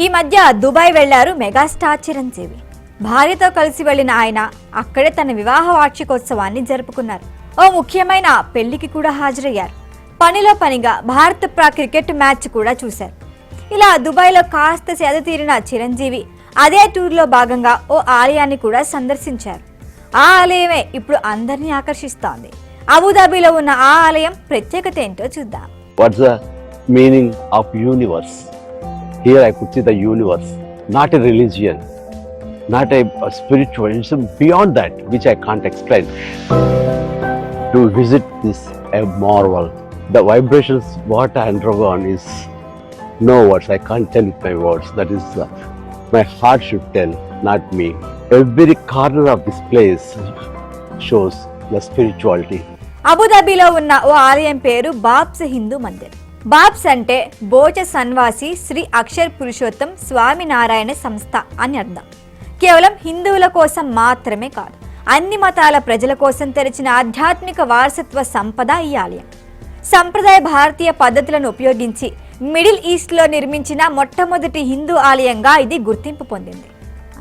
ఈ మధ్య దుబాయ్ వెళ్ళారు మెగాస్టార్ చిరంజీవి. భార్యతో కలిసి వెళ్ళిన ఆయన అక్కడే తన వివాహ వార్షికోత్సవాన్ని జరుపుకున్నారు. ఓ ముఖ్యమైన పెళ్ళికి కూడా హాజరయ్యారు. పనిలో పనిగా భారత ప్రా క్రికెట్ మ్యాచ్ కూడా చూశారు. ఇలా దుబాయ్లో కాస్త సేద తీరిన చిరంజీవి అదే టూర్లో భాగంగా ఓ ఆలయాన్ని కూడా సందర్శించారు. ఆ ఆలయమే ఇప్పుడు అందరినీ ఆకర్షిస్తోంది. అబుదాబిలో ఉన్న ఆ ఆలయం ప్రత్యేకత ఏంటో చూద్దాం. What's the meaning of? Here I could see the universe, not a religion, not a, a spiritual, it's beyond that, which I can't explain. To visit this a marvel. The vibrations what I undergone is no words. I can't tell with my words. That is, uh, my heart should tell, not me. Every corner of this place shows the spirituality. అబుదాబిలో ఉన్న ఓ ఆలయం పేరు Bob's Hindu Mandir Bob's అంటే బోచ సన్వాసి శ్రీ అక్షర్ పురుషోత్తం స్వామినారాయణ సంస్థ అని అర్థం. కేవలం హిందువుల కోసం మాత్రమే కాదు అన్ని మతాల ప్రజల కోసం తెరిచిన ఆధ్యాత్మిక వారసత్వ సంపద ఈ ఆలయం. సంప్రదాయ భారతీయ పద్ధతులను ఉపయోగించి మిడిల్ ఈస్ట్లో నిర్మించిన మొట్టమొదటి హిందూ ఆలయంగా ఇది గుర్తింపు పొందింది.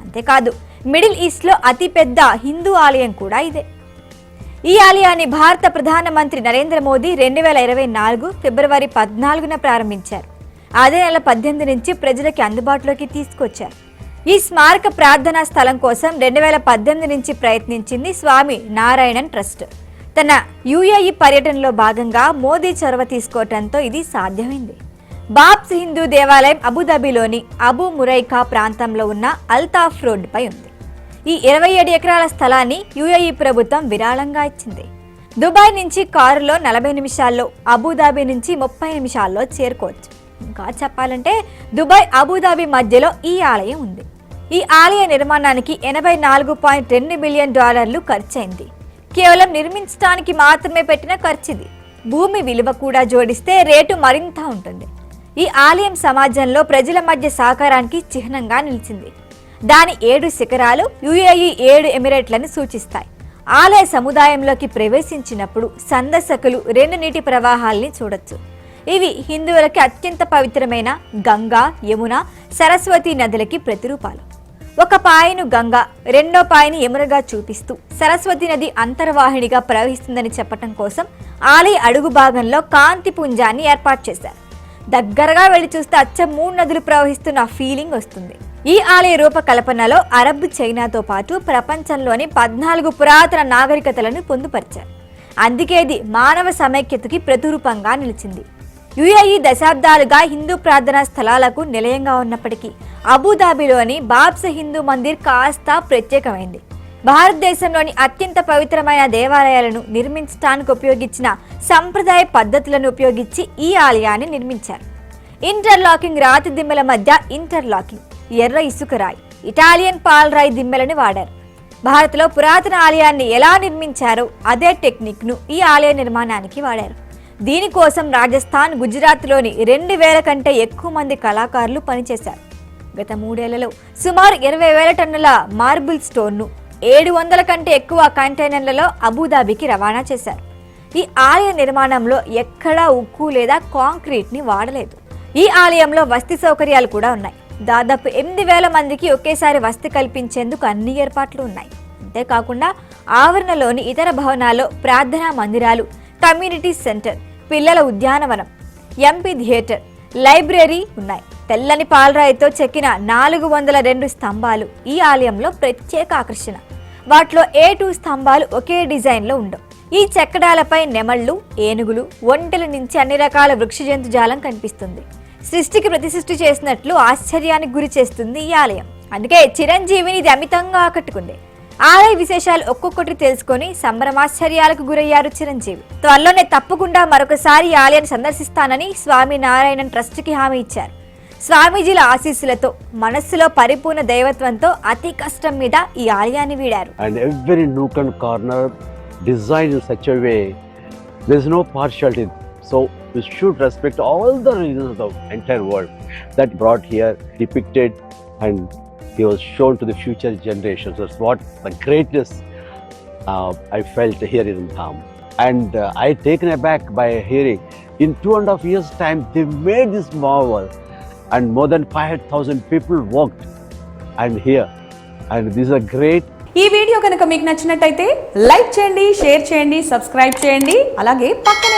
అంతేకాదు మిడిల్ ఈస్ట్లో అతిపెద్ద హిందూ ఆలయం కూడా ఇదే. ఈ ఆలయాన్ని భారత ప్రధానమంత్రి నరేంద్ర మోదీ రెండు వేల ఇరవై నాలుగు ఫిబ్రవరి పద్నాలుగున ప్రారంభించారు. అదే నెల పద్దెనిమిది నుంచి ప్రజలకి అందుబాటులోకి తీసుకొచ్చారు. ఈ స్మారక ప్రార్థనా స్థలం కోసం రెండు వేల పద్దెనిమిది నుంచి ప్రయత్నించింది స్వామి నారాయణన్ ట్రస్ట్. తన యుఏఈ పర్యటనలో భాగంగా మోదీ చొరవ తీసుకోవడంతో ఇది సాధ్యమైంది. బాబ్స్ హిందూ దేవాలయం అబుదాబిలోని అబు మురైకా ప్రాంతంలో ఉన్న అల్తాఫ్ రోడ్డుపై ఉంది. ఈ ఇరవై ఏడు ఎకరాల స్థలాన్ని యుఏఈ ప్రభుత్వం విరాళంగా ఇచ్చింది. దుబాయ్ నుంచి కారులో నలభై నిమిషాల్లో అబుదాబి నుంచి ముప్పై నిమిషాల్లో చేరుకోవచ్చు. ఇంకా చెప్పాలంటే దుబాయ్ అబుదాబి మధ్యలో ఈ ఆలయం ఉంది. ఈ ఆలయ నిర్మాణానికి ఎనభై నాలుగు పాయింట్ రెండు బిలియన్ డాలర్లు ఖర్చయింది. కేవలం నిర్మించడానికి మాత్రమే పెట్టిన ఖర్చుది. భూమి విలువ కూడా జోడిస్తే రేటు మరింత ఉంటుంది. ఈ ఆలయం సమాజంలో ప్రజల మధ్య సహకారానికి చిహ్నంగా నిలిచింది. దాని ఏడు శిఖరాలు యుఏఈ ఏడు ఎమిరేట్లను సూచిస్తాయి. ఆలయ సముదాయంలోకి ప్రవేశించినప్పుడు సందర్శకులు రెండు నీటి ప్రవాహాల్ని చూడొచ్చు. ఇవి హిందువులకి అత్యంత పవిత్రమైన గంగా యమున సరస్వతి నదులకి ప్రతిరూపాలు. ఒక పాయను గంగ రెండో పాయని యమునగా చూపిస్తూ సరస్వతి నది అంతర్వాహినిగా ప్రవహిస్తుందని చెప్పటం కోసం ఆలయ అడుగు భాగంలో కాంతి పుంజాన్ని ఏర్పాటు చేశారు. దగ్గరగా వెళ్ళి చూస్తే అచ్చ మూడు నదులు ప్రవహిస్తున్న ఫీలింగ్ వస్తుంది. ఈ ఆలయ రూపకల్పనలో అరబ్ చైనాతో పాటు ప్రపంచంలోని పద్నాలుగు పురాతన నాగరికతలను పొందుపరిచారు. అందుకే ఇది మానవ సమైక్యతకి ప్రతిరూపంగా నిలిచింది. యుఏఈ దశాబ్దాలుగా హిందూ ప్రార్థనా స్థలాలకు నిలయంగా ఉన్నప్పటికీ అబుదాబిలోని బాబ్స్ హిందూ మందిర్ కాస్త ప్రత్యేకమైంది. భారతదేశంలోని అత్యంత పవిత్రమైన దేవాలయాలను నిర్మించడానికి ఉపయోగించిన సంప్రదాయ పద్ధతులను ఉపయోగించి ఈ ఆలయాన్ని నిర్మించారు. ఇంటర్లాకింగ్ రాతి దిమ్మల మధ్య ఇంటర్లాకింగ్. ఎర్ర ఇసుకరాయి ఇటాలియన్ పాలరాయి దిమ్మెలను వాడారు. భారత్లో పురాతన ఆలయాన్ని ఎలా నిర్మించారో అదే టెక్నిక్ను ఈ ఆలయ నిర్మాణానికి వాడారు. దీనికోసం రాజస్థాన్ గుజరాత్లోని రెండు వేల కంటే ఎక్కువ మంది కళాకారులు పనిచేశారు. గత మూడేళ్ళలో సుమారు ఇరవై వేల టన్నుల మార్బుల్ స్టోన్ను ఏడు వందల కంటే ఎక్కువ కంటైనర్లలో అబుదాబికి రవాణా చేశారు. ఈ ఆలయ నిర్మాణంలో ఎక్కడా ఉక్కు లేదా కాంక్రీట్ని వాడలేదు. ఈ ఆలయంలో వసతి సౌకర్యాలు కూడా ఉన్నాయి. దాదాపు ఎనిమిది వేల మందికి ఒకేసారి వసతి కల్పించేందుకు అన్ని ఏర్పాట్లు ఉన్నాయి. అంతేకాకుండా ఆవరణలోని ఇతర భవనాల్లో ప్రార్థనా మందిరాలు కమ్యూనిటీ సెంటర్ పిల్లల ఉద్యానవనం ఎంపీ థియేటర్ లైబ్రరీ ఉన్నాయి. తెల్లని పాలరాయితో చెక్కిన నాలుగు వందల రెండు స్తంభాలు ఈ ఆలయంలో ప్రత్యేక ఆకర్షణ. వాటిలో ఏ టూ స్తంభాలు ఒకే డిజైన్లో ఉండవు. ఈ చెక్కడాలపై నెమళ్ళు ఏనుగులు ఒంటెల నుంచి అన్ని రకాల వృక్ష జంతుజాలం కనిపిస్తుంది. సృష్టికి ప్రతిసృష్టి చేసినట్లు ఆశ్చర్యానికి గురి చేస్తుంది ఈ ఆలయం. అందుకే చిరంజీవిని ఇది అమితంగా ఆకట్టుకుంది. ఆలయ విశేషాలు ఒక్కొక్కటి తెలుసుకొని సంభ్రమాశ్చర్యాలకు గురయ్యారు చిరంజీవి. త్వరలోనే తప్పకుండా మరొకసారి ఆలయాన్ని సందర్శిస్తానని స్వామి నారాయణన్ ట్రస్ట్కి హామీ ఇచ్చారు. స్వామీజీల ఆశీస్సులతో మనస్సులో పరిపూర్ణ దైవత్వంతో అతి కష్టం మీద ఈ ఆలయాన్ని వీడారు. And every nook and so we should respect all the regions of the entire world that brought here depicted and he was shown to the future generations that's what the greatness uh, i felt here in dham and uh, i taken aback by hearing in two and a half years time they made this marvel and more than 5,000 people worked. And here, and this is a great ఈ video కనుక మీకు నచ్చినట్టయితే like చేయండి share చేయండి subscribe చేయండి అలాగే పక్కనే